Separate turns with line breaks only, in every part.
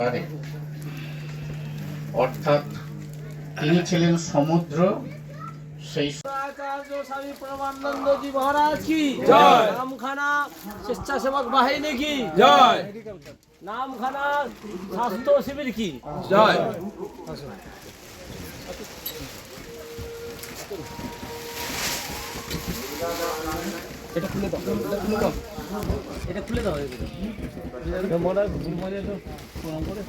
পারে। অর্থাৎ তিনি ছিলেন সমুদ্র সেই
প্রমানন্দজি মহারাজ কি?
জয়।
নামখানা স্বেচ্ছাসেবক বাহিনী কি?
জয়।
নামখানা স্বাস্থ্য শিবির কি?
জয়।
এটা খুলে দাও এগুলো মহারাজ গুরু মহারাজ তো প্রণাম করে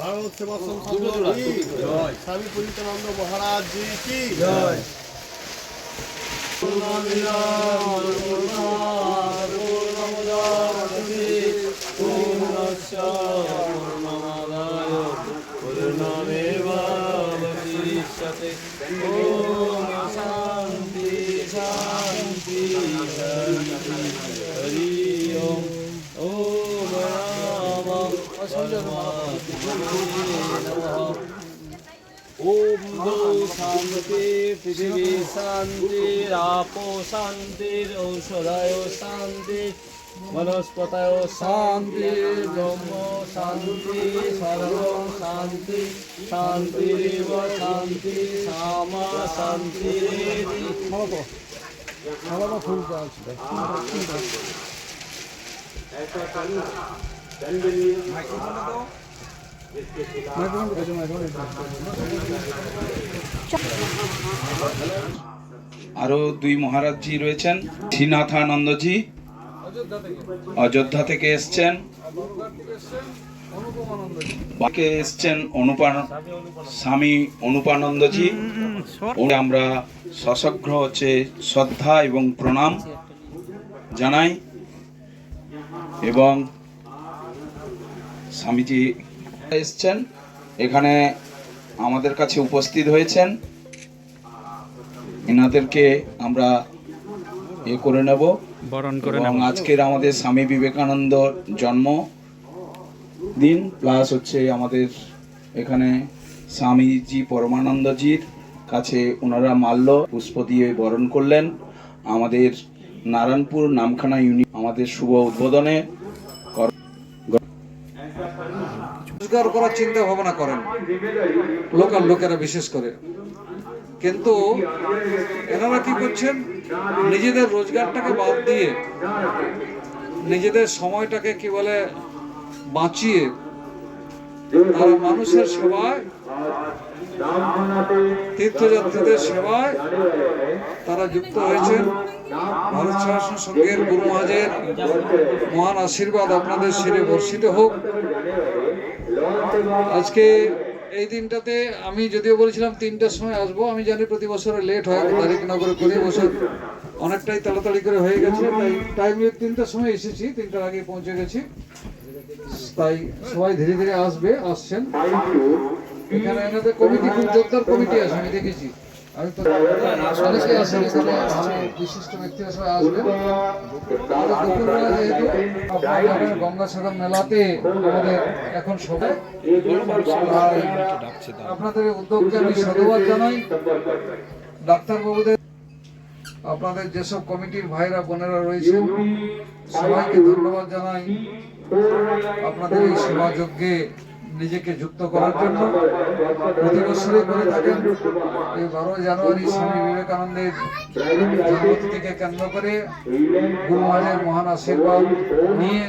ভারত পবিত্রানন্দ মহারাজ
শান্তি শান্তি হরি ওম ওম রাম ওম গো শান্তি, পৃথিবী শান্তি, আপো শান্তির ঔষধায় শান্তি, বনস্পতায় শান্তি, ব্রহ্ম শান্তি, সর্ব শান্তি, শান্তিরেব শান্তি শ্যামা শান্তি।
আরও দুই মহারাজজি রয়েছেন শ্রীনাথানন্দজি অযোধ্যা থেকে এসছেন, বাকে এসছেন অনুপান স্বামী অনুপানন্দজি। আমরা সশগ্র হচ্ছে শ্রদ্ধা এবং প্রণাম জানাই এবং স্বামীজি এসছেন এখানে আমাদের কাছে উপস্থিত হয়েছেন। এনাদেরকে আমরা এ করে নেব। বরণ করে এবং আজকের আমাদের স্বামী বিবেকানন্দ জন্ম দিন প্লাস হচ্ছে আমাদের এখানে স্বামীজি পরমানন্দজির কাছে ওনারা মাল্য পুষ্প দিয়ে বরণ করলেন। আমাদের নারায়ণপুর নামখানা ইউনি আমাদের শুভ উদ্বোধনে
রোজগার করার চিন্তা ভাবনা করেন। লোকাল লোকেরা বিশেষ করে। কিন্তু এনারা কি করছেন? নিজেদের রোজগারটাকে বাদ দিয়ে নিজেদের সময়টাকে কি বলে বাঁচিয়ে তারা মানুষের সেবায়, তীর্থযাত্রীদের সেবায় তারা যুক্ত হয়েছেন। ভারত শাসন সংঘের গুরু মহাজের মহান আশীর্বাদ আপনাদের শিরে বর্ষিত হোক। আজকে এই দিনটাতে আমি যদিও বলেছিলাম তিনটার সময় আসব, আমি জানি প্রতি বছর লেট হয়, তারিখ নগরে করে বছর অনেকটাই তাড়াতাড়ি করে হয়ে গেছে, তাই টাইমে তিনটার সময় এসেছি, তিনটার আগে পৌঁছে গেছি। তাই সবাই ধীরে ধীরে আসবে, আসছেন। এখানে এনাদের কমিটি খুব জোরদার কমিটি আছে, আমি দেখেছি। তো বিশিষ্ট গঙ্গাসাগর মেলাতে আমাদের এখন সবাই আপনাদের উদ্যোগকে আমি সাধুবাদ জানাই ডাক্তারবাবুদের আপনাদের যেসব কমিটির ভাইরা, বোনেরা রয়েছেন সবাইকে ধন্যবাদ জানাই। আপনাদের এই সেবা যজ্ঞে নিজেকে যুক্ত করার জন্য প্রতি বছরই করে থাকেন। এই বারো জানুয়ারি স্বামী বিবেকানন্দের জন্মতিথিকে কেন্দ্র করে গুরু মহারাজের মহান আশীর্বাদ নিয়ে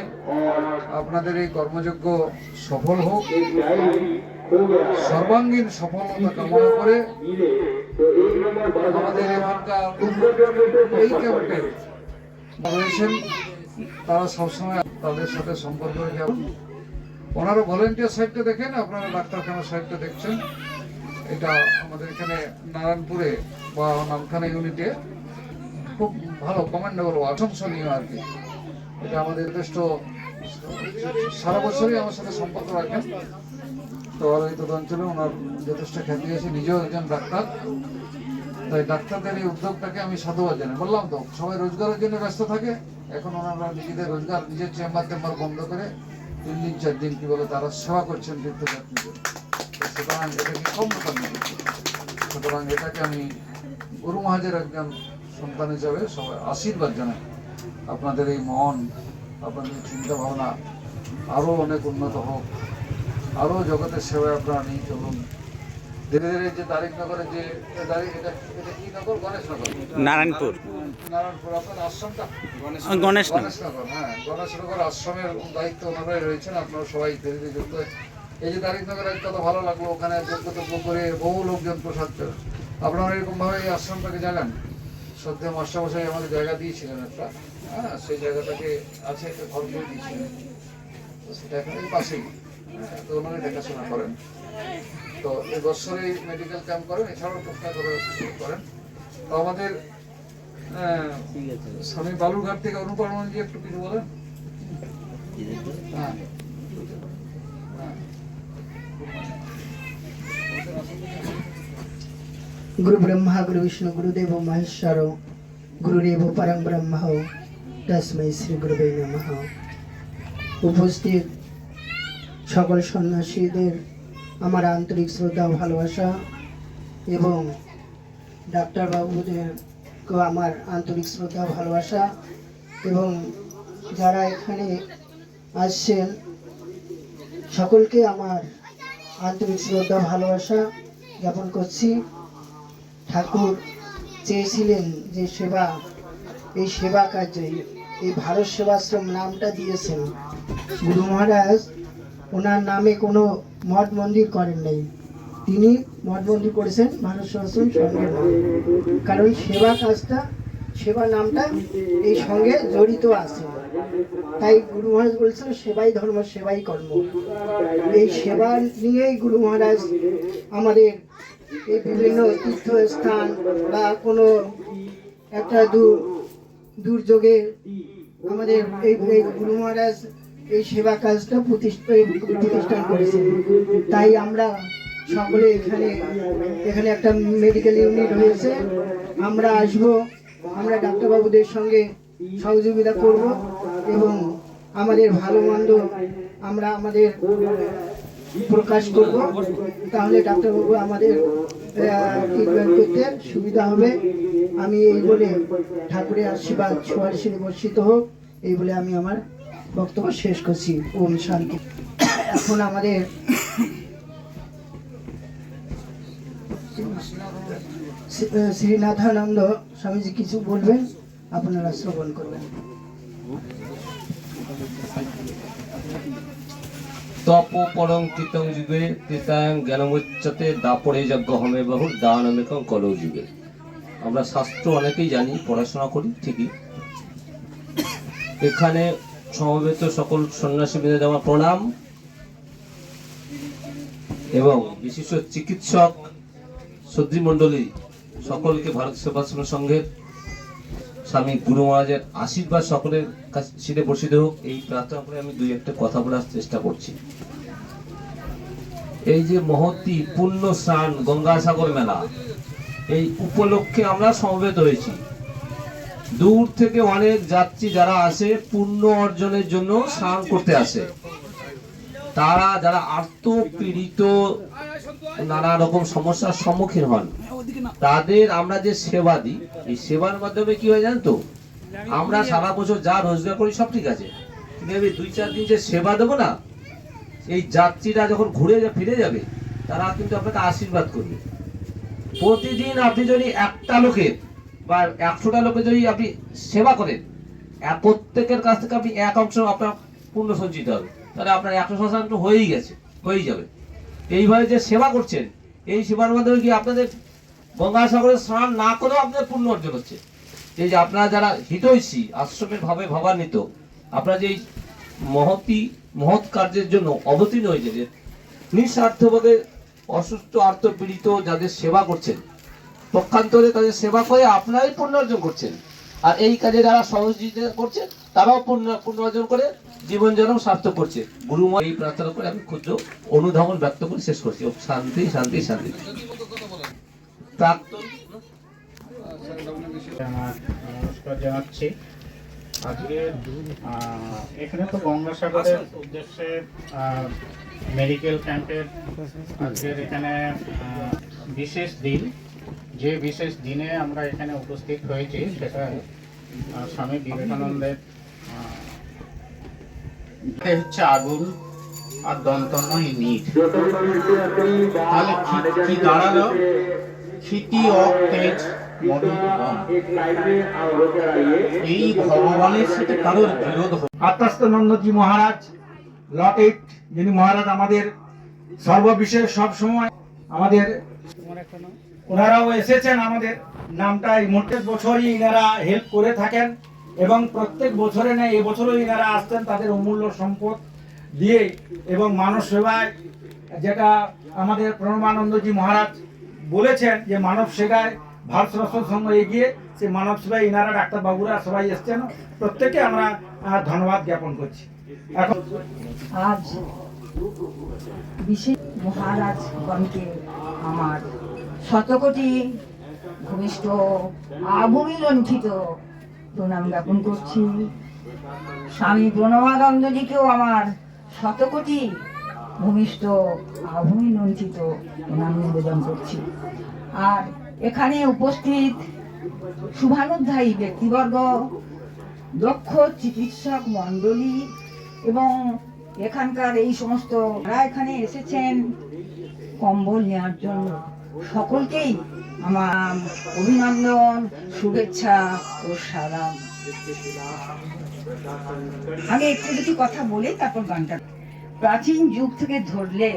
আপনাদের এই কর্মযজ্ঞ সফল হোক। সর্বাঙ্গীন সফলতা কামনা করে আমাদের এখানকার এই ক্যাম্পে রয়েছেন, তারা সবসময় তাদের সাথে সম্পর্ক রেখে ওনারা ভলেন্টিয়ার সাইডটা দেখেন, আপনারা ডাক্তারখানার সাইডটা দেখছেন। এটা আমাদের এখানে নারায়ণপুরে বা নামখানা ইউনিটে খুব ভালো কমেন্ডেবল প্রশংসনীয় আর কি। এটা আমাদের যথেষ্ট, সারা বছরই আমার সাথে সম্পর্ক রাখেন। তো তরাইত অঞ্চলে ওনার যথেষ্ট খ্যাতি আছে, নিজেও একজন ডাক্তার। তাই ডাক্তারদের এই উদ্যোগটাকে আমি সাধুবাদ জানাই। বললাম তো, সবাই রোজগারের জন্য ব্যস্ত থাকে। এখন ওনারা নিজেদের রোজগার নিজের চেম্বার টেম্বার বন্ধ করে তিন দিন চার দিন কি বলে তারা সেবা করছেন তীর্থযাত্রীদের সুতরাং এটা কি কম নয় সুতরাং এটাকে আমি গুরু মহাজের একজন সন্তান হিসাবে সবাই আশীর্বাদ জানাই। আপনাদের এই মন, আপনাদের চিন্তা ভাবনা আরও অনেক উন্নত হোক, আরও জগতের সেবায় আপনারা নিয়ে চলুন ধীরে ধীরে যে দারিকনগরের যে এটা কি নগর? গণেশনগর
নারায়ণপুর।
নারায়ণপুর আপনার আশ্রমটা
গণেশ
গণেশনগর হ্যাঁ গণেশনগর আশ্রমের দায়িত্ব ওনারাই রয়েছেন আপনারা সবাই ধীরে ধীরে যুক্ত এই যে দারিকনগরে কত ভালো লাগল ওখানে যোগ্যতব্য করে বহু লোকজন প্রসাদ আপনারা এরকম ভাবে এই আশ্রমটাকে জানেন? সদ্য মাস্টারমশাই আমাদের জায়গা দিয়েছিলেন একটা। হ্যাঁ সেই জায়গাটাকে আছে একটা ঘর করে দিয়েছিলেন। তো সেটা এখন এই পাশেই। হ্যাঁ, তো ওনারা দেখাশোনা করেন। তো এই বছরেই মেডিকেল ক্যাম্প করেন এছাড়াও টুকটাক করে শুরু করেন তো আমাদের আহ, স্বামী বালুরঘাট থেকে অনুপ্রমাণজি একটু কিছু বলেন হ্যাঁ হ্যাঁ।
गुरु ब्रह्मा गुरु विष्णु गुरुदेव महेश्वर गुरुदेव परम ब्रह्म তসমৈ শ্রী গুরুবে নমঃ উপস্থিত সকল সন্ন্যাসীদের আমার আন্তরিক শ্রদ্ধা ও ভালোবাসা এবং ডাক্তারবাবুদেরকেও আমার আন্তরিক শ্রদ্ধা ভালোবাসা এবং যারা এখানে আসছেন, সকলকে আমার আন্তরিক শ্রদ্ধা ভালোবাসা জ্ঞাপন করছি। ঠাকুর চেয়েছিলেন যে সেবা, এই সেবা কার্যে, এই ভারত সেবাশ্রম নামটা দিয়েছেন। গুরু মহারাজ ওনার নামে কোনো মঠ মন্দির করেন নাই। তিনি মঠ মন্দির করেছেন ভারত সেবাশ্রম সঙ্গের কারণ সেবা কাজটা, সেবা নামটা এই সঙ্গে জড়িত আছে। তাই গুরু মহারাজ বলছেন, সেবাই ধর্ম, সেবাই কর্ম। এই সেবা নিয়েই গুরু মহারাজ আমাদের এই বিভিন্ন তীর্থস্থান বা কোনো একটা দূর, দুর্যোগে আমাদের এই গুরু মহারাজ এই সেবা কাজটা প্রতিষ্ঠা প্রতিষ্ঠান করেছে। তাই আমরা সকলে এখানে এখানে একটা মেডিকেল ইউনিট হয়েছে। আমরা আসব। আমরা ডাক্তারবাবুদের সঙ্গে সহযোগিতা করব এবং আমাদের ভালো মন্দ আমরা আমাদের প্রকাশ করব। তাহলে ডাক্তারবাবু আমাদের ট্রিটমেন্ট করতে সুবিধা হবে। আমি এই বলে ঠাকুরের আশীর্বাদ ছোয়ার বর্ষিত হোক। এই বলে আমি আমার বক্তব্য শেষ করছি, ওম শান্তি। এখন আমাদের শ্রীনাথানন্দ স্বামীজি কিছু বলবেন, আপনারা শ্রবণ করবেন।
তপ পরং কৃতং যুগে ত্রেতায়ং জ্ঞানমুচ্যতে দাপরে যজ্ঞ হমে বহু দানমেকং কলৌ যুগে। আমরা শাস্ত্র অনেকেই জানি, পড়াশোনা করি ঠিকই। এখানে সমবেত সকল সন্ন্যাসী বিন্দুদের আমার প্রণাম এবং বিশিষ্ট চিকিৎসক সদ্রী মণ্ডলী সকলকে ভারত সেবাশ্রম সংঘের স্বামী গুরু মহারাজের আশীর্বাদ সকলের কাছে শিরে বসিত হোক। এই প্রার্থনা করে আমি দুই একটা কথা বলার চেষ্টা করছি। এই যে মহতি পুণ্য স্নান গঙ্গাসাগর মেলা, এই উপলক্ষে আমরা সমবেত হয়েছি। দূর থেকে অনেক যাত্রী যারা আসে, পুণ্য অর্জনের জন্য স্নান করতে আসে। তারা যারা আত্মপীড়িত পীড়িত নানা রকম সমস্যার সম্মুখীন হন, তাদের আমরা যে সেবা দিই, এই সেবার মাধ্যমে কি হয় জানেন তো আমরা সারা বছর যা রোজগার করি সব ঠিক আছে। কিন্তু এই দুই চার দিন যে সেবা দেবো না, এই যাত্রীরা যখন ঘুরে ফিরে যাবে, তারা কিন্তু আপনাকে আশীর্বাদ করবে। প্রতিদিন আপনি যদি একটা লোকের বা একশোটা লোকের যদি আপনি সেবা করেন প্রত্যেকের কাছ থেকে আপনি এক অংশ আপনার পূর্ণ সঞ্চিত হবে। তাহলে আপনার একশো শতাংশ হয়েই গেছে, হয়েই যাবে। এইভাবে যে সেবা করছেন, এই সেবার মাধ্যমে কি আপনাদের গঙ্গাসাগরে স্নান না করেও আপনাদের পূর্ণ অর্জন হচ্ছে? এই যে আপনারা যারা হিতৈষী আশ্রমের ভাবে ভাবান্বিত, আপনারা যে মহতি, মহৎ কার্যের জন্য অবতীর্ণ হয়েছে যে নিঃস্বার্থভাবে অসুস্থ আর্থপীড়িত যাদের সেবা করছেন পক্ষান্তরে তাদের সেবা করে আপনারাই পুণ্য অর্জন করছেন। আর এই কাজে যারা সহযোগিতা করছে, তারাও পূর্ণ পূর্ণ অর্জন করে জীবন জনম সার্থক করছে। গুরুময় এই প্রার্থনা করে আমি ক্ষুদ্র অনুধাবন ব্যক্ত করে শেষ করছি। শান্তি শান্তি শান্তি।
নমস্কার জানাচ্ছি। আজকে এখানে তো গঙ্গাসাগরের উদ্দেশ্যে মেডিকেল ক্যাম্পের আজকের এখানে বিশেষ দিন। যে বিশেষ দিনে আমরা এখানে উপস্থিত হয়েছি সেটা স্বামী বিবেকানন্দের হচ্ছে আগুন আর দন্তন্য নিট। তাহলে কি- দাঁড়াল? ক্ষিতি তেজ এই ভগবানের সাথে কারোর বিরোধ
আত্মাস্তনন্দজি মহারাজ লটেট যিনি মহারাজ আমাদের সর্ববিষয়ে সব সময় আমাদের ওনারাও এসেছেন আমাদের। নামটা এই প্রত্যেক বছরই ইনারা হেল্প করে থাকেন এবং প্রত্যেক বছরে নেই এবছরও ইনারা আসতেন তাদের অমূল্য সম্পদ দিয়ে এবং মানব সেবায় যেটা আমাদের প্রণবানন্দজি মহারাজ বলেছেন যে মানব সেবায় ভারত সরস্বত সংঘ এগিয়ে সে মানব সেবায় ইনারা ডাক্তারবাবুরা সবাই এসছেন। প্রত্যেকে আমরা ধন্যবাদ জ্ঞাপন করছি। এখন
আজ বিশেষ মহারাজগণকে আমার শতকোটি ভূমিষ্ঠ আভূমি লণ্ঠিত প্রণাম জ্ঞাপন করছি। স্বামী প্রণবানন্দজিকেও আমার শতকোটি ভূমিষ্ঠ আভূমি লণ্ঠিত প্রণাম নিবেদন করছি। আর এখানে উপস্থিত শুভানুধ্যায়ী ব্যক্তিবর্গ, দক্ষ চিকিৎসক মণ্ডলী এবং এখানকার এই সমস্ত যারা এখানে এসেছেন, কম্বল নেওয়ার জন্য সকলকেই আমার অভিনন্দন, শুভেচ্ছা ও সালাম। আমি একটু দুটি কথা বলে তারপর গানটা। প্রাচীন যুগ থেকে ধরলে